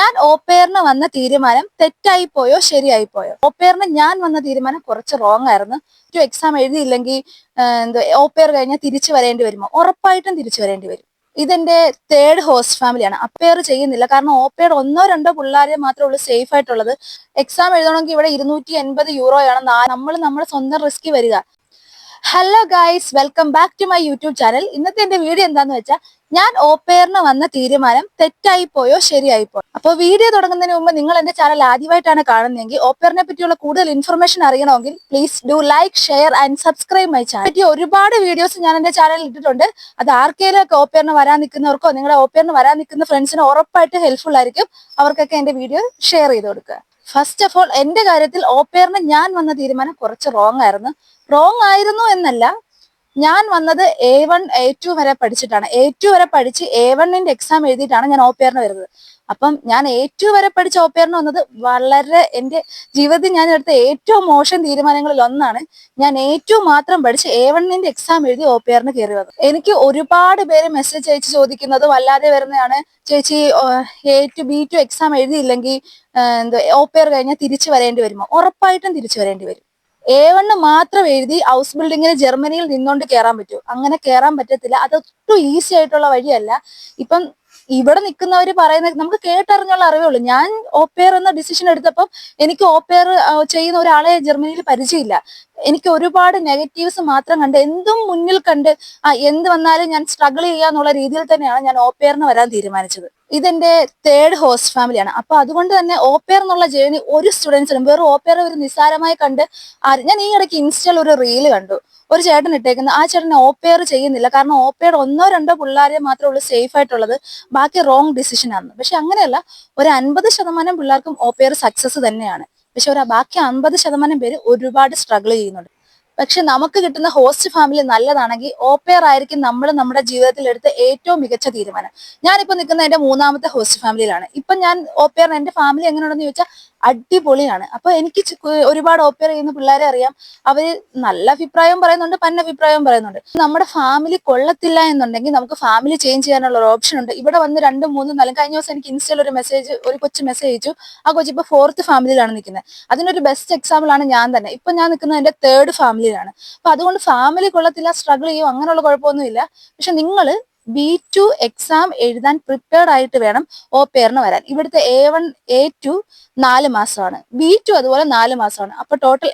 ഞാൻ ഓപ്പേറിന് വന്ന തീരുമാനം തെറ്റായി പോയോ ശരിയായി പോയോ? ഓപ്പേറിന് ഞാൻ വന്ന തീരുമാനം കുറച്ച് റോങ് ആയിരുന്നു. ഒരു എക്സാം എഴുതിയില്ലെങ്കിൽ എന്തോ ഓപ്പേർ കഴിഞ്ഞാൽ തിരിച്ചു വരേണ്ടി വരുമോ? ഉറപ്പായിട്ടും തിരിച്ചു വരേണ്ടി വരും. ഇതെന്റെ തേർഡ് ഹോസ്റ്റ് ഫാമിലിയാണ് അപ്പയർ ചെയ്യുന്നില്ല. കാരണം ഓപ്പയർ ഒന്നോ രണ്ടോ പിള്ളേരെ മാത്രമേ ഉള്ളൂ സേഫ് ആയിട്ടുള്ളത്. എക്സാം എഴുതണമെങ്കിൽ ഇവിടെ ഇരുന്നൂറ്റി എൺപത് യൂറോയാണ് നമ്മൾ നമ്മുടെ സ്വന്തം റിസ്ക് വരിക. Hello guys welcome back to my YouTube channel ഇന്നത്തെ എന്റെ വീഡിയോ എന്താന്ന് വെച്ചാൽ ഞാൻ ഓപ്പയറിന് വന്ന തീരുമാനം തെറ്റായി പോയോ ശരിയായി പോയോ? അപ്പോൾ വീഡിയോ തുടങ്ങുന്നതിന് മുമ്പ് നിങ്ങൾ എന്റെ ചാനൽ ആദ്യമായിട്ടാണ് കാണുന്നതെങ്കിൽ ഓപ്പയറിനെ പറ്റിയുള്ള കൂടുതൽ ഇൻഫർമേഷൻ അറിയണമെങ്കിൽ please do like share and subscribe my channel പറ്റി ഒരുപാട് വീഡിയോസ് ഞാൻ എന്റെ ചാനലിൽ ഇട്ടിട്ടുണ്ട്. അത് ആർക്കെങ്കിലും ഒക്കെ ഓപ്പയറിന് വരാൻ നിൽക്കുന്നവർക്കോ നിങ്ങളുടെ ഓപ്പയറിന് വരാൻ നിൽക്കുന്ന ഫ്രണ്ട്സിന് ഉറപ്പായിട്ട് ഹെൽപ്ഫുൾ ആയിരിക്കും അവർക്കൊക്കെ എന്റെ വീഡിയോ ഷെയർ ചെയ്ത് കൊടുക്കുക. ഫസ്റ്റ് ഓഫ് ഓൾ എന്റെ കാര്യത്തിൽ ഓപ്പയറിന് ഞാൻ വന്ന തീരുമാനം കുറച്ച് റോങ് ആയിരുന്നു. റോങ് ആയിരുന്നു എന്നല്ല ഞാൻ വന്നത് എ വൺ എ ടു വരെ പഠിച്ചിട്ടാണ്. എ ടു വരെ പഠിച്ച് എ വണ്ണിന്റെ എക്സാം എഴുതിയിട്ടാണ് ഞാൻ ഓപ്പിയറിന് വരുന്നത്. അപ്പം ഞാൻ ടു വരെ പഠിച്ച ഓപ്പയറിന് വന്നത് വളരെ എന്റെ ജീവിതത്തിൽ ഞാൻ എടുത്ത ഏറ്റവും മോശം തീരുമാനങ്ങളിൽ ഒന്നാണ് ഞാൻ ടു മാത്രം പഠിച്ച് എ വണ്ണിന്റെ എക്സാം എഴുതി ഓപ്പയറിന് കയറി വന്നത് എനിക്ക് ഒരുപാട് പേര് മെസ്സേജ് അയച്ച് ചോദിക്കുന്നത് വല്ലാതെ വരുന്നതാണ് ചേച്ചി A two B two exam എഴുതിയില്ലെങ്കിൽ എന്തോ ഓപ്പയർ കഴിഞ്ഞാൽ തിരിച്ചു വരേണ്ടി വരുമോ? ഉറപ്പായിട്ടും തിരിച്ചു വരേണ്ടി വരും. എ വണ്ണ് മാത്രം എഴുതി ഹൗസ് ബിൽഡിങ്ങിന് ജർമ്മനിയിൽ നിന്നുകൊണ്ട് കയറാൻ പറ്റൂ. അങ്ങനെ കയറാൻ പറ്റത്തില്ല. അത് ഒട്ടും ഈസി ആയിട്ടുള്ള വഴിയല്ല. ഇപ്പം ഇവിടെ നിൽക്കുന്നവർ പറയുന്ന നമുക്ക് കേട്ടറിഞ്ഞുള്ള അറിവേ ഉള്ളൂ. ഞാൻ ഓപ്പയർ എന്ന ഡിസിഷൻ എടുത്തപ്പം എനിക്ക് ഓപ്പയർ ചെയ്യുന്ന ഒരാളെ ജർമ്മനിയിൽ പരിചയമില്ല. എനിക്ക് ഒരുപാട് നെഗറ്റീവ്സ് മാത്രം കണ്ട് എന്തും മുന്നിൽ കണ്ട് ആ എന്ത് വന്നാലും ഞാൻ സ്ട്രഗിൾ ചെയ്യാന്നുള്ള രീതിയിൽ തന്നെയാണ് ഞാൻ ഓപ്പയറിന് വരാൻ തീരുമാനിച്ചത്. ഇതെന്റെ തേർഡ് ഹോസ്റ്റ് ഫാമിലിയാണ് അപ്പൊ അതുകൊണ്ട് തന്നെ ഓപ്പയർ എന്നുള്ള ജേണി ഒരു സ്റ്റുഡൻസിനും വെറും ഓപ്പയർ ഒരു നിസ്സാരമായി കണ്ട് ഞാൻ ഈ ഇടയ്ക്ക് ഇൻസ്റ്റയിൽ ഒരു റീൽ കണ്ടു. ഒരു ചേട്ടൻ ഇട്ടേക്കുന്നത് ആ ചേട്ടൻ ഓപ്പയർ ചെയ്യുന്നില്ല. കാരണം ഓപ്പയർ ഒന്നോ രണ്ടോ പിള്ളേരെ മാത്രമേ ഉള്ളൂ സേഫ് ആയിട്ടുള്ളത്. ബാക്കി റോങ് ഡിസിഷൻ ആണ്. പക്ഷെ അങ്ങനെയല്ല. ഒരു അൻപത് ശതമാനം പിള്ളേർക്കും ഓപ്പയർ സക്സസ് തന്നെയാണ്. പക്ഷെ ഒരു ബാക്കി അമ്പത് ശതമാനം പേര് ഒരുപാട് സ്ട്രഗിൾ ചെയ്യുന്നുണ്ട്. പക്ഷെ നമുക്ക് കിട്ടുന്ന ഹോസ്റ്റ് ഫാമിലി നല്ലതാണെങ്കിൽ ഓപ്പയർ ആയിരിക്കും നമ്മൾ നമ്മുടെ ജീവിതത്തിൽ എടുത്ത ഏറ്റവും മികച്ച തീരുമാനം. ഞാനിപ്പോ നിൽക്കുന്ന എന്റെ മൂന്നാമത്തെ ഹോസ്റ്റ് ഫാമിലിയിലാണ് ഇപ്പൊ ഞാൻ ഓപ്പയർ എന്റെ ഫാമിലി എങ്ങനെയുണ്ടെന്ന് ചോദിച്ചാൽ അടിപൊളിയാണ്. അപ്പൊ എനിക്ക് ഒരുപാട് ഓപ്പിയർ ചെയ്യുന്ന പിള്ളേരെ അറിയാം. അവർ നല്ല അഭിപ്രായം പറയുന്നുണ്ട് പന്ന അഭിപ്രായം പറയുന്നുണ്ട്. നമ്മുടെ ഫാമിലി കൊള്ളത്തില്ല എന്നുണ്ടെങ്കിൽ നമുക്ക് ഫാമിലി ചേഞ്ച് ചെയ്യാനുള്ള ഒരു ഓപ്ഷൻ ഉണ്ട്. ഇവിടെ വന്ന് രണ്ട് മൂന്ന് നാലും കഴിഞ്ഞ ദിവസം എനിക്ക് ഇൻസ്റ്റയിൽ ഒരു മെസ്സേജ് ഒരു കൊച്ചു മെസ്സേജ് അയച്ചു. ആ കൊച്ചു ഇപ്പൊ ഫോർത്ത് ഫാമിലിയിലാണ് നിൽക്കുന്നത് അതിനൊരു ബെസ്റ്റ് എക്സാമ്പിൾ ആണ് ഞാൻ തന്നെ. ഇപ്പൊ ഞാൻ നിൽക്കുന്നത് എന്റെ തേർഡ് ഫാമിലിയിലാണ് അപ്പൊ അതുകൊണ്ട് ഫാമിലി കൊള്ളത്തില്ല സ്ട്രഗിൾ ചെയ്യും അങ്ങനെയുള്ള കുഴപ്പമൊന്നുമില്ല. പക്ഷെ നിങ്ങൾ ബി ടു എക്സാം എഴുതാൻ പ്രിപ്പയർഡ് ആയിട്ട് വേണം ഓ പേറിന് വരാൻ. ഇവിടുത്തെ എ വൺ എ ടു നാല് മാസമാണ്. ബി ടു അതുപോലെ നാല് മാസമാണ്. അപ്പൊ ടോട്ടൽ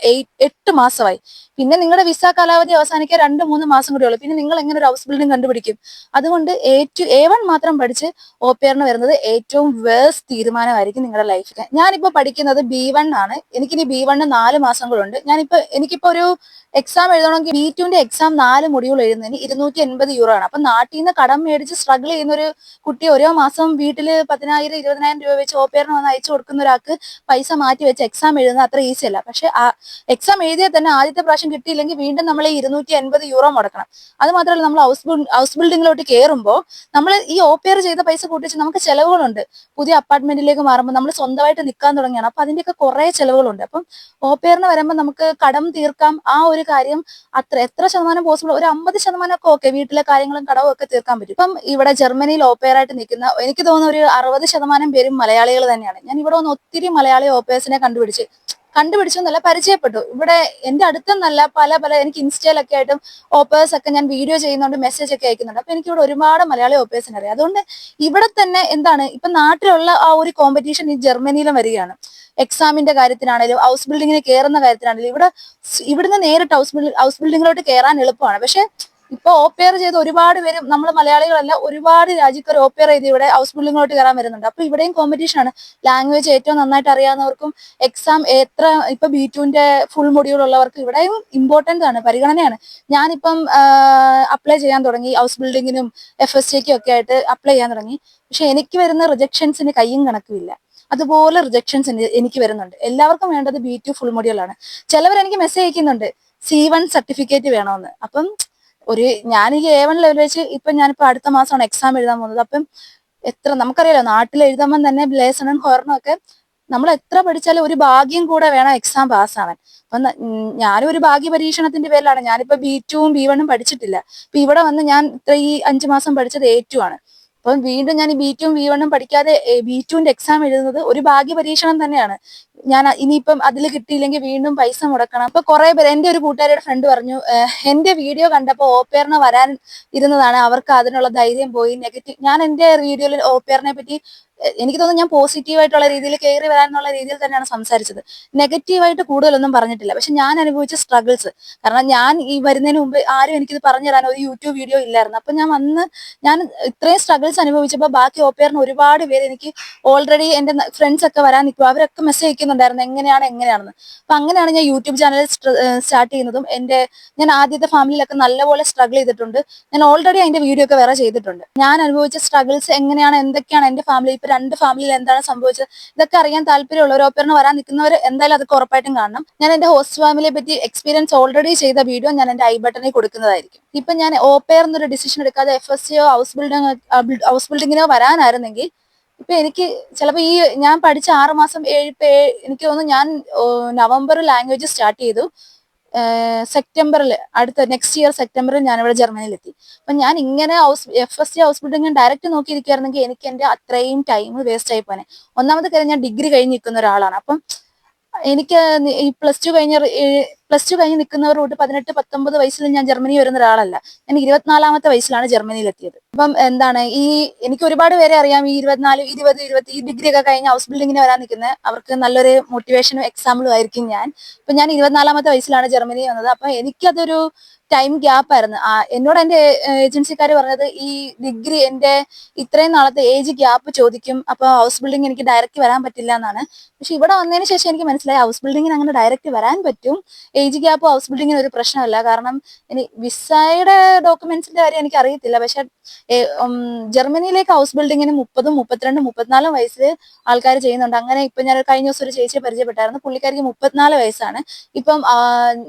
എട്ട് മാസമായി. പിന്നെ നിങ്ങളുടെ വിസ കാലാവധി അവസാനിക്കാൻ രണ്ട് മൂന്ന് മാസം കൂടി ഉള്ളൂ. പിന്നെ നിങ്ങൾ എങ്ങനെ ഒരു ഹൗസ് ബിൽഡിംഗ് കണ്ടുപിടിക്കും? അതുകൊണ്ട് എ ടു എ വൺ മാത്രം പഠിച്ച് ഓ പേറിന് വരുന്നത് ഏറ്റവും വേഴ്സ് തീരുമാനമായിരിക്കും നിങ്ങളുടെ ലൈഫിൽ ഞാനിപ്പോ പഠിക്കുന്നത് ബി വൺ ആണ്. എനിക്കിനി ബി വണ്ണ് നാല് മാസം കൂടെ ഉണ്ട്. ഞാനിപ്പോ എനിക്കിപ്പോ ഒരു എക്സാം എഴുതണമെങ്കിൽ ബി ടുവിന്റെ എക്സാം നാല് മൊഡ്യൂൾ എഴുതുന്നതിന് ഇരുന്നൂറ്റി എൺപത് യൂറോ ആണ്. അപ്പൊ നാട്ടിൽ നിന്ന് കടം മേടിച്ച് സ്ട്രഗിൾ ചെയ്യുന്ന ഒരു കുട്ടി ഓരോ മാസം വീട്ടിൽ പതിനായിരം ഇരുപതിനായിരം രൂപ വെച്ച് ഓപ്പേറിന് വന്ന് അയച്ചു കൊടുക്കുന്ന ഒരാൾക്ക് പൈസ മാറ്റി വെച്ച് എക്സാം എഴുതുന്നത് അത്ര ഈസി അല്ല. പക്ഷെ ആ എക്സാം എഴുതിയാൽ തന്നെ ആദ്യത്തെ പ്രാവശ്യം കിട്ടിയില്ലെങ്കിൽ വീണ്ടും നമ്മൾ ഈ ഇരുന്നൂറ്റി അൻപത് യൂറോ മുടക്കണം. അത് മാത്രമല്ല നമ്മൾ ഹൗസ് ഹൗസ് ബിൽഡിങ്ങിലോട്ട് കയറുമ്പോൾ നമ്മൾ ഈ ഓപ്പേർ ചെയ്ത പൈസ കൂട്ടിച്ച് നമുക്ക് ചെലവുകളുണ്ട്. പുതിയ അപ്പാർട്ട്മെന്റിലേക്ക് മാറുമ്പോൾ നമ്മൾ സ്വന്തമായിട്ട് നിൽക്കാൻ തുടങ്ങിയാണ് അപ്പൊ അതിന്റെയൊക്കെ കുറെ ചെലവുകളുണ്ട്. അപ്പം ഓപ്പേറിന് വരുമ്പോൾ നമുക്ക് കടം തീർക്കാം. ആ ഒരു കാര്യം അത്ര എത്ര ശതമാനം പോസിബിൾ ഒരു അമ്പത് ശതമാനം ഒക്കെ ഓക്കെ വീട്ടിലെ കാര്യങ്ങളും കടവും ഒക്കെ തീർക്കാൻ പറ്റും. ഇപ്പം ഇവിടെ ജർമ്മനിയിൽ ഓപ്പയറായിട്ട് നിൽക്കുന്ന എനിക്ക് തോന്നുന്ന ഒരു അറുപത് ശതമാനം പേരും മലയാളികൾ തന്നെയാണ്. ഞാൻ ഇവിടെ വന്ന് ഒത്തിരി മലയാളി ഓപ്പേഴ്സിനെ കണ്ടുപിടിച്ച് കണ്ടുപിടിച്ചു എന്നല്ല പരിചയപ്പെട്ടു. ഇവിടെ എന്റെ അടുത്തെന്നല്ല പല പല എനിക്ക് ഇൻസ്റ്റയിലൊക്കെ ആയിട്ടും ഓപ്പേഴ്സ് ഒക്കെ ഞാൻ വീഡിയോ ചെയ്യുന്നുണ്ട് മെസ്സേജ് ഒക്കെ അയക്കുന്നുണ്ട്. അപ്പൊ എനിക്ക് ഇവിടെ ഒരുപാട് മലയാളി ഓപ്പേഴ്സിനെ അറിയാം അതുകൊണ്ട് ഇവിടെ തന്നെ എന്താണ് ഇപ്പൊ നാട്ടിലുള്ള ആ ഒരു കോമ്പറ്റീഷൻ ഈ ജർമ്മനിയിലും വരികയാണ്. എക്സാമിന്റെ കാര്യത്തിനാണെങ്കിലും ഹൗസ് ബിൽഡിങ്ങിന് കയറുന്ന കാര്യത്തിനാണെങ്കിലും ഇവിടെ ഇവിടുന്ന് നേരിട്ട് ഹൗസ് ബിൽഡിംഗ് ഹൗസ് ബിൽഡിങ്ങിലോട്ട് കയറാൻ എളുപ്പമാണ്. പക്ഷെ ഇപ്പൊ ഓപ്പയർ ചെയ്ത് ഒരുപാട് പേര് നമ്മൾ മലയാളികളല്ല ഒരുപാട് രാജ്യക്കാർ ഓപ്പയർ ചെയ്ത് ഇവിടെ ഹൗസ് ബിൽഡിങ്ങിലോട്ട് കയറാൻ വരുന്നുണ്ട്. അപ്പൊ ഇവിടെയും കോമ്പറ്റീഷൻ ആണ്. ലാംഗ്വേജ് ഏറ്റവും നന്നായിട്ട് അറിയാവുന്നവർക്കും എക്സാം എത്ര ഇപ്പൊ ബി ടുവിന്റെ ഫുൾ മൊഡ്യൂൾ ഉള്ളവർക്ക് ഇവിടെയും ഇമ്പോർട്ടന്റ് ആണ് പരിഗണനയാണ്. ഞാനിപ്പം അപ്ലൈ ചെയ്യാൻ തുടങ്ങി. ഹൗസ് ബിൽഡിങ്ങിനും എഫ് എസ് ടിക്കും ഒക്കെ ആയിട്ട് അപ്ലൈ ചെയ്യാൻ തുടങ്ങി. പക്ഷെ എനിക്ക് വരുന്ന റിജക്ഷൻസിന് കയ്യും കണക്കുമില്ല. അതുപോലെ റിജക്ഷൻസ് എനിക്ക് വരുന്നുണ്ട്. എല്ലാവർക്കും വേണ്ടത് ബി ടു ഫുൾ മൊഡ്യൂളാണ് ചിലവർ എനിക്ക് മെസ്സേജ് അയക്കുന്നുണ്ട് സി വൺ സർട്ടിഫിക്കറ്റ് വേണമെന്ന് അപ്പം ഒരു ഞാൻ ഈ എ വൺ ലെവൽ വെച്ച് ഇപ്പൊ ഞാനിപ്പോ അടുത്ത മാസമാണ് എക്സാം എഴുതാൻ പോകുന്നത്. അപ്പം എത്ര നമുക്കറിയാലോ നാട്ടിൽ എഴുതുമ്പോൾ തന്നെ ബ്ലേസണും ഹൊറണും ഒക്കെ നമ്മൾ എത്ര പഠിച്ചാലും ഒരു ഭാഗ്യം കൂടെ വേണം എക്സാം പാസ്സാവാൻ അപ്പൊ ഞാനും ഒരു ഭാഗ്യ പരീക്ഷണത്തിന്റെ പേരിലാണ് ഞാനിപ്പോ ബി ടുവും ബി വണ്ണും പഠിച്ചിട്ടില്ല. ഇപ്പൊ ഇവിടെ വന്ന് ഞാൻ ഇത്ര ഈ അഞ്ചു മാസം പഠിച്ചത് എ ടു ആണ്. അപ്പം വീണ്ടും ഞാൻ ബി ടുവും വി വണ്ണും പഠിക്കാതെ ബി ടുവിന്റെ എക്സാം എഴുതുന്നത് ഒരു ഭാഗ്യ പരീക്ഷണം തന്നെയാണ്. ഞാൻ ഇനിയിപ്പം അതിൽ കിട്ടിയില്ലെങ്കിൽ വീണ്ടും പൈസ മുടക്കണം. അപ്പൊ കുറെ പേര് എന്റെ ഒരു കൂട്ടുകാരിയുടെ ഫ്രണ്ട് പറഞ്ഞു "ഏഹ്, എന്റെ വീഡിയോ കണ്ടപ്പോൾ ഓപ്പേറിന് വരാൻ ഇരുന്നതാണ്. അവർക്ക് അതിനുള്ള ധൈര്യം പോയി. നെഗറ്റീവ് ഞാൻ എന്റെ വീഡിയോയിൽ ഓപ്പേറിനെ പറ്റി എനിക്ക് തോന്നുന്നു ഞാൻ പോസിറ്റീവായിട്ടുള്ള രീതിയിൽ കയറി വരാനുള്ള രീതിയിൽ തന്നെയാണ് സംസാരിച്ചത്. നെഗറ്റീവായിട്ട് കൂടുതലൊന്നും പറഞ്ഞിട്ടില്ല. പക്ഷെ ഞാൻ അനുഭവിച്ച സ്ട്രഗിൾസ് കാരണം ഞാൻ ഈ വരുന്നതിന് മുമ്പ് ആരും എനിക്കിത് പറഞ്ഞു തരാൻ ഒരു യൂട്യൂബ് വീഡിയോ ഇല്ലായിരുന്നു. അപ്പൊ ഞാൻ വന്ന് ഞാൻ ഇത്രയും സ്ട്രഗിൾസ് അനുഭവിച്ചപ്പോൾ ബാക്കി ഓപ്പേറിന് ഒരുപാട് പേര് എനിക്ക് ഓൾറെഡി എന്റെ ഫ്രണ്ട്സ് ഒക്കെ വരാൻ നിൽക്കും അവരൊക്കെ മെസ്സേജ് അയക്കുന്നുണ്ടായിരുന്നു എങ്ങനെയാണ് എങ്ങനെയാണെന്ന്. അപ്പൊ അങ്ങനെയാണ് ഞാൻ യൂട്യൂബ് ചാനൽ സ്റ്റാർട്ട് ചെയ്യുന്നതും എന്റെ ഞാൻ ആദ്യത്തെ ഫാമിലിയിലൊക്കെ നല്ലപോലെ സ്ട്രഗിൾ ചെയ്തിട്ടുണ്ട്. ഞാൻ ഓൾറെഡി അതിന്റെ വീഡിയോ ഒക്കെ വേറെ ചെയ്തിട്ടുണ്ട്. ഞാൻ അനുഭവിച്ച സ്ട്രഗിൾസ് എങ്ങനെയാണ് എന്തൊക്കെയാണ് എന്റെ ഫാമിലി ഇപ്പൊ രണ്ട് ഫാമിലിയിൽ എന്താണ് സംഭവിച്ചത്? ഇതൊക്കെ അറിയാൻ താല്പര്യമുള്ളവർ ഓപ്പറിന് വരാൻ നിൽക്കുന്നവർ എന്തായാലും അതൊക്കെ ഉറപ്പായിട്ടും കാണണം. ഞാൻ എന്റെ ഹോസ്റ്റ് ഫാമിലിയെ പറ്റി എക്സ്പീരിയൻസ് ഓൾറെഡി ചെയ്ത വീഡിയോ ഞാൻ എന്റെ ഐ ബട്ടണിൽ കൊടുക്കുന്നതായിരിക്കും. ഇപ്പൊ ഞാൻ ഓപ്പയർ എന്നൊരു ഡിസിഷൻ എടുക്കാതെ എഫ് എസ് സിയോ ഹൗസ് ബിൽഡിംഗ് ഹൗസ് ബിൽഡിങ്ങിനോ വരാനായിരുന്നെങ്കിൽ ഇപ്പൊ എനിക്ക് ചിലപ്പോ ഈ ഞാൻ പഠിച്ച ആറ് മാസം ഏഴ് എനിക്ക് തോന്നുന്നു ഞാൻ നവംബർ ലാംഗ്വേജ് സ്റ്റാർട്ട് ചെയ്തു. സെപ്റ്റംബറിൽ അടുത്ത നെക്സ്റ്റ് ഇയർ സെപ്റ്റംബറിൽ ഞാൻ ഇവിടെ ജർമ്മനിയിൽ എത്തി അപ്പൊ ഞാൻ ഇങ്ങനെ house F S C house building direct നോക്കിയിരിക്കുകയായിരുന്നെങ്കിൽ എനിക്ക് എന്റെ അത്രയും ടൈം വേസ്റ്റ് ആയി പോനെ ഒന്നാമത്തെ കാര്യം ഞാൻ ഡിഗ്രി കഴിഞ്ഞ് നിൽക്കുന്ന ഒരാളാണ്. അപ്പം എനിക്ക് ഈ പ്ലസ് ടു കഴിഞ്ഞ പ്ലസ് ടു കഴിഞ്ഞ് നിൽക്കുന്നവരോട്ട് പതിനെട്ട് പത്തൊമ്പത് വയസ്സിൽ ഞാൻ ജർമ്മനി വരുന്ന ഒരാളല്ല. ഞാൻ ഇരുപത്തിനാലാമത്തെ വയസ്സിലാണ് ജർമ്മനിയിൽ എത്തിയത് അപ്പം എന്താണ് ഈ എനിക്ക് ഒരുപാട് പേരെ അറിയാം. ഈ ഇരുപത്തിനാല് ഇരുപത് ഇരുപത്തി ഈ ഡിഗ്രി ഒക്കെ കഴിഞ്ഞ് ഹൗസ് ബിൽഡിങ്ങിന് വരാൻ നിൽക്കുന്നത് അവർക്ക് നല്ലൊരു മോട്ടിവേഷനും എക്സാമ്പിളും ആയിരിക്കും ഞാൻ. അപ്പൊ ഞാൻ ഇരുപത്തിനാലാമത്തെ വയസ്സിലാണ് ജർമ്മനി വന്നത്. അപ്പൊ എനിക്കതൊരു ടൈം ഗ്യാപ്പ് ആയിരുന്നു. എന്നോട് എന്റെ ഏജൻസിക്കാർ പറഞ്ഞത് ഈ ഡിഗ്രി എന്റെ ഇത്രയും നാളത്തെ ഏജ് ഗ്യാപ്പ് ചോദിക്കും. അപ്പൊ ഹൗസ് ബിൽഡിംഗ് എനിക്ക് ഡയറക്റ്റ് വരാൻ പറ്റില്ല എന്നാണ്. പക്ഷെ ഇവിടെ വന്നതിന് ശേഷം എനിക്ക് മനസ്സിലായി ഹൗസ് ബിൽഡിങ്ങിന് അങ്ങനെ ഡയറക്റ്റ് വരാൻ പറ്റും ഏജ് ഗ്യാപ്പ് ഹൗസ് ബിൽഡിങ്ങിന് ഒരു പ്രശ്നമല്ല. കാരണം ഇനി വിസയുടെ ഡോക്യുമെന്റ്സിന്റെ കാര്യം എനിക്ക് അറിയത്തില്ല പക്ഷെ ജർമ്മനിയിലേക്ക് ഹൗസ് ബിൽഡിങ്ങിന് മുപ്പതും മുപ്പത്തിരണ്ടും മുപ്പത്തിനാലും വയസ്സിൽ ആൾക്കാർ ചെയ്യുന്നുണ്ട്. അങ്ങനെ ഇപ്പൊ ഞാൻ കഴിഞ്ഞ ദിവസം ഒരു ചേച്ചിയെ പരിചയപ്പെട്ടായിരുന്നു. പുള്ളിക്കാരിക്ക് മുപ്പത്തിനാല് വയസ്സാണ്. ഇപ്പം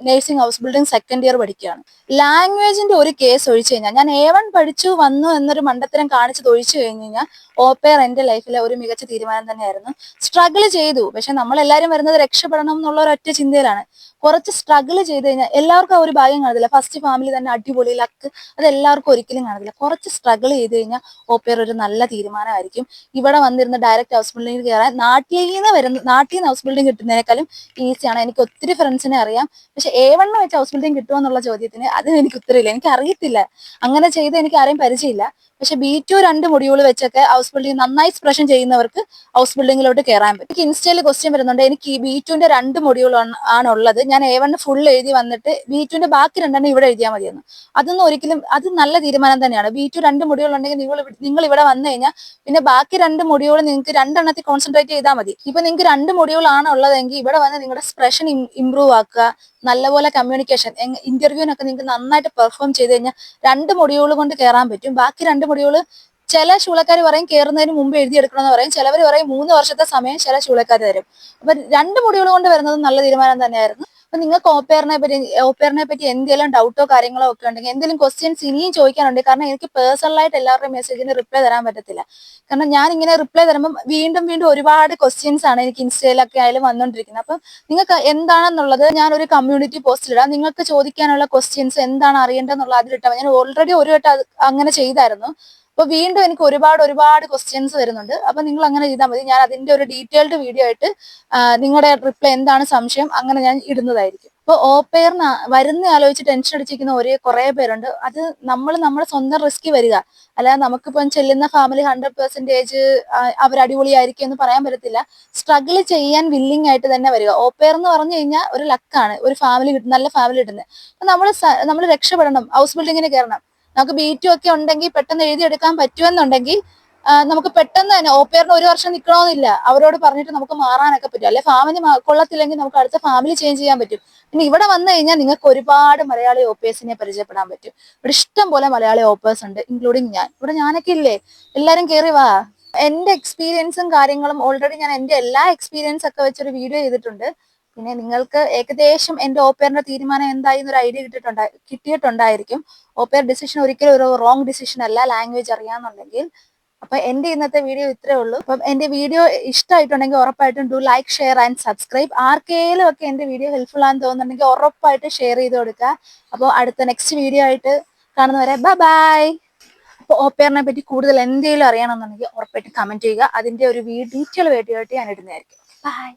nursing house building second year പഠിക്കുകയാണ്. ലാംഗ്വേജിന്റെ ഒരു കേസ് ഒഴിച്ചു കഴിഞ്ഞാൽ ഞാൻ എ വൺ പഠിച്ചു വന്നു എന്നൊരു മണ്ടത്തരം കാണിച്ചത് ഒഴിച്ചു കഴിഞ്ഞു കഴിഞ്ഞാൽ ഓപ്പയർ എന്റെ ലൈഫിലെ ഒരു മികച്ച തീരുമാനം തന്നെയായിരുന്നു. സ്ട്രഗിൾ ചെയ്തു. പക്ഷെ നമ്മളെല്ലാരും വരുന്നത് രക്ഷപ്പെടണം എന്നുള്ള ഒരൊറ്റ ചിന്തയിലാണ്. കുറച്ച് സ്ട്രഗിൾ ചെയ്ത് കഴിഞ്ഞാൽ എല്ലാവർക്കും ആ ഒരു ഭാഗ്യം കാണത്തില്ല. ഫസ്റ്റ് ഫാമിലി തന്നെ അടിപൊളി ലക്ക് അത് എല്ലാവർക്കും ഒരിക്കലും കാണത്തില്ല. കുറച്ച് സ്ട്രഗിൾ ചെയ്ത് കഴിഞ്ഞാൽ ഓപ്പിയർ ഒരു നല്ല തീരുമാനമായിരിക്കും. ഇവിടെ വന്നിരുന്ന ഡയറക്റ്റ് ഹൗസ് ബിൽഡിംഗിൽ കയറാൻ നാട്ടിൽ നിന്ന് വരുന്ന നാട്ടിൽ നിന്ന് ഹൗസ് ബിൽഡിംഗ് കിട്ടുന്നതിനേക്കാളും ഈസിയാണ് എനിക്ക് ഒത്തിരി ഫ്രണ്ട്സിനെ അറിയാം. പക്ഷെ എ വണ്ണം വെച്ച് ഹൗസ് ബിൽഡിംഗ് കിട്ടുമോ എന്നുള്ള ചോദ്യത്തിന് അതിന് എനിക്ക് ഉത്തരവില്ല എനിക്ക് അറിയത്തില്ല. അങ്ങനെ ചെയ്ത് എനിക്ക് ആരെയും പരിചയമില്ല. പക്ഷെ ബി ടു രണ്ട് മൊഡ്യൂൾ വെച്ചൊക്കെ ഹൗസ് ബിൽഡിംഗ് നന്നായി സ്പ്രഷൻ ചെയ്യുന്നവർക്ക് ഹൗസ് ബിൽഡിംഗിലോട്ട് കയറാൻ പറ്റും. എനിക്ക് ഇൻസ്റ്റയിൽ ക്വസ്റ്റ്യൻ വരുന്നുണ്ട്. എനിക്ക് ബി ടുവിന്റെ രണ്ട് മൊഡ്യൂൾ ആണുള്ളത്. ഞാൻ എ വണ്ണ് ഫുൾ എഴുതി വന്നിട്ട് ബി ടുവിന്റെ ബാക്കി രണ്ടെണ്ണം ഇവിടെ എഴുതിയാൽ മതിയെന്ന്. അതൊന്നും ഒരിക്കലും അത് നല്ല തീരുമാനം തന്നെയാണ്. ബി ടു രണ്ട് മുടികളുണ്ടെങ്കിൽ നിങ്ങൾ നിങ്ങൾ ഇവിടെ വന്നു കഴിഞ്ഞാൽ പിന്നെ ബാക്കി രണ്ട് മുടികൾ നിങ്ങൾക്ക് രണ്ടെണ്ണത്തിൽ കോൺസെൻട്രേറ്റ് ചെയ്താൽ മതി. ഇപ്പൊ നിങ്ങൾക്ക് രണ്ട് മുടികളാണ് ഉള്ളതെങ്കിൽ ഇവിടെ വന്ന് നിങ്ങളുടെ എക്സ്പ്രഷൻ ഇംപ്രൂവ് ആക്കുക നല്ലപോലെ കമ്മ്യൂണിക്കേഷൻ ഇന്റർവ്യൂവിനൊക്കെ നിങ്ങൾക്ക് നന്നായിട്ട് പെർഫോം ചെയ്ത് കഴിഞ്ഞാൽ രണ്ട് മുടികൾ കൊണ്ട് കയറാൻ പറ്റും. ബാക്കി രണ്ട് മുടികൾ ചില ശൂളക്കാർ പറയും കയറുന്നതിന് മുമ്പ് എഴുതിയെടുക്കണമെന്ന് പറയും. ചിലവർ പറയും മൂന്ന് വർഷത്തെ സമയം ചില ശൂളക്കാർ തരും. അപ്പൊ രണ്ട് മുടികൾ കൊണ്ട് വരുന്നത് നല്ല തീരുമാനം തന്നെയായിരുന്നു. അപ്പൊ നിങ്ങൾക്ക് ഓപ്പേറിനെ പറ്റി ഓപ്പേറിനെ പറ്റി എന്തെങ്കിലും ഡൗട്ടോ കാര്യങ്ങളോ ഒക്കെ ഉണ്ടെങ്കിൽ എന്തെങ്കിലും ക്വസ്റ്റ്യൻസ് ഇനിയും ചോദിക്കാനുണ്ട്. കാരണം എനിക്ക് പേഴ്സണലായിട്ട് എല്ലാവരുടെയും മെസ്സേജിന് റിപ്ലൈ തരാൻ പറ്റത്തില്ല. കാരണം ഞാൻ ഇങ്ങനെ റിപ്ലൈ തരുമ്പോൾ വീണ്ടും വീണ്ടും ഒരുപാട് ക്വസ്റ്റ്യൻസ് ആണ് എനിക്ക് ഇൻസ്റ്റയിലൊക്കെ ആയാലും വന്നുകൊണ്ടിരിക്കുന്നത് അപ്പം നിങ്ങൾക്ക് എന്താണെന്നുള്ളത് ഞാൻ ഒരു കമ്മ്യൂണിറ്റി പോസ്റ്റിലിടാം നിങ്ങൾക്ക് ചോദിക്കാനുള്ള ക്വസ്റ്റ്യൻസ് എന്താണ് അറിയേണ്ടതെന്നുള്ള അതിലിട്ടാൽ. ഞാൻ ഓൾറെഡി ഒരു വട്ടം അങ്ങനെ ചെയ്തായിരുന്നു. അപ്പൊ വീണ്ടും എനിക്ക് ഒരുപാട് ഒരുപാട് ക്വസ്റ്റ്യൻസ് വരുന്നുണ്ട്. അപ്പൊ നിങ്ങൾ അങ്ങനെ ചെയ്താൽ മതി. ഞാൻ അതിന്റെ ഒരു ഡീറ്റെയിൽഡ് വീഡിയോ ആയിട്ട് നിങ്ങളുടെ റിപ്ലൈ എന്താണ് സംശയം അങ്ങനെ ഞാൻ ഇടുന്നതായിരിക്കും. അപ്പൊ ഓപ്പയറിന് വരുന്ന ആലോചിച്ച് ടെൻഷൻ അടിച്ചിരിക്കുന്ന ഒരേ കുറെ പേരുണ്ട്. അത് നമ്മൾ നമ്മുടെ സ്വന്തം റിസ്കി വരിക. അല്ലാതെ നമുക്കിപ്പം ചെല്ലുന്ന ഫാമിലി ഹൺഡ്രഡ് പെർസെന്റേജ് അവർ അടിപൊളിയായിരിക്കും എന്ന് പറയാൻ പറ്റത്തില്ല. സ്ട്രഗിൾ ചെയ്യാൻ വില്ലിംഗ് ആയിട്ട് തന്നെ വരിക. ഓപ്പയർ എന്ന് പറഞ്ഞു കഴിഞ്ഞാൽ ഒരു ലക്കാണ് ഒരു ഫാമിലി കിട്ടുന്ന നല്ല ഫാമിലി കിട്ടുന്നത്. നമ്മൾ നമ്മൾ രക്ഷപ്പെടണം. ഹൗസ് ബിൽഡിങ്ങിന് കയറണം. നമുക്ക് ബി ടു ഒക്കെ ഉണ്ടെങ്കിൽ പെട്ടെന്ന് എഴുതിയെടുക്കാൻ പറ്റുമെന്നുണ്ടെങ്കിൽ നമുക്ക് പെട്ടെന്ന് തന്നെ ഓപ്പയറിന് ഒരു വർഷം നിൽക്കണമെന്നില്ല അവരോട് പറഞ്ഞിട്ട് നമുക്ക് മാറാനൊക്കെ പറ്റും. അല്ലെ ഫാമിലി കൊള്ളത്തില്ലെങ്കിൽ നമുക്ക് അടുത്ത ഫാമിലി ചേഞ്ച് ചെയ്യാൻ പറ്റും. പിന്നെ ഇവിടെ വന്നു കഴിഞ്ഞാൽ നിങ്ങൾക്ക് ഒരുപാട് മലയാളി ഓപ്പേഴ്സിനെ പരിചയപ്പെടാൻ പറ്റും. ഇവിടെ ഇഷ്ടം പോലെ മലയാളി ഓപ്പേഴ്സ് ഉണ്ട് ഇൻക്ലൂഡിങ് ഞാൻ. ഇവിടെ ഞാനൊക്കെ ഇല്ലേ? എല്ലാരും കയറി വാ. എന്റെ എക്സ്പീരിയൻസും കാര്യങ്ങളും ഓൾറെഡി ഞാൻ എന്റെ എല്ലാ എക്സ്പീരിയൻസ് ഒക്കെ വെച്ചൊരു വീഡിയോ ചെയ്തിട്ടുണ്ട്. പിന്നെ നിങ്ങൾക്ക് ഏകദേശം എന്റെ ഓപ്പയറിന്റെ തീരുമാനം എന്തായി എന്നൊരു ഐഡിയ കിട്ടിയിട്ടുണ്ടായി കിട്ടിയിട്ടുണ്ടായിരിക്കും. ഓപ്പയർ ഡിസിഷൻ ഒരിക്കലും ഒരു റോങ് ഡിസിഷൻ അല്ല ലാംഗ്വേജ് അറിയാന്നുണ്ടെങ്കിൽ. അപ്പൊ എന്റെ ഇന്നത്തെ വീഡിയോ ഇത്രേ ഉള്ളൂ. അപ്പം എന്റെ വീഡിയോ ഇഷ്ടമായിട്ടുണ്ടെങ്കിൽ ഉറപ്പായിട്ടും do like share and subscribe ആർക്കെങ്കിലും ഒക്കെ എന്റെ വീഡിയോ ഹെൽപ്ഫുൾ ആണെന്ന് തോന്നുന്നുണ്ടെങ്കിൽ ഉറപ്പായിട്ട് ഷെയർ ചെയ്ത് കൊടുക്കുക. അപ്പോൾ അടുത്ത നെക്സ്റ്റ് വീഡിയോ ആയിട്ട് കാണുന്ന വരെ ബൈ അപ്പോൾ ഓപ്പേറിനെ പറ്റി കൂടുതൽ എന്തെങ്കിലും അറിയണമെന്നുണ്ടെങ്കിൽ ഉറപ്പായിട്ട് കമന്റ് ചെയ്യുക. അതിന്റെ ഒരു ഡീറ്റെയിൽ വീഡിയോ ആയിട്ട് ഞാൻ ഇടുന്നതായിരിക്കും. ബൈ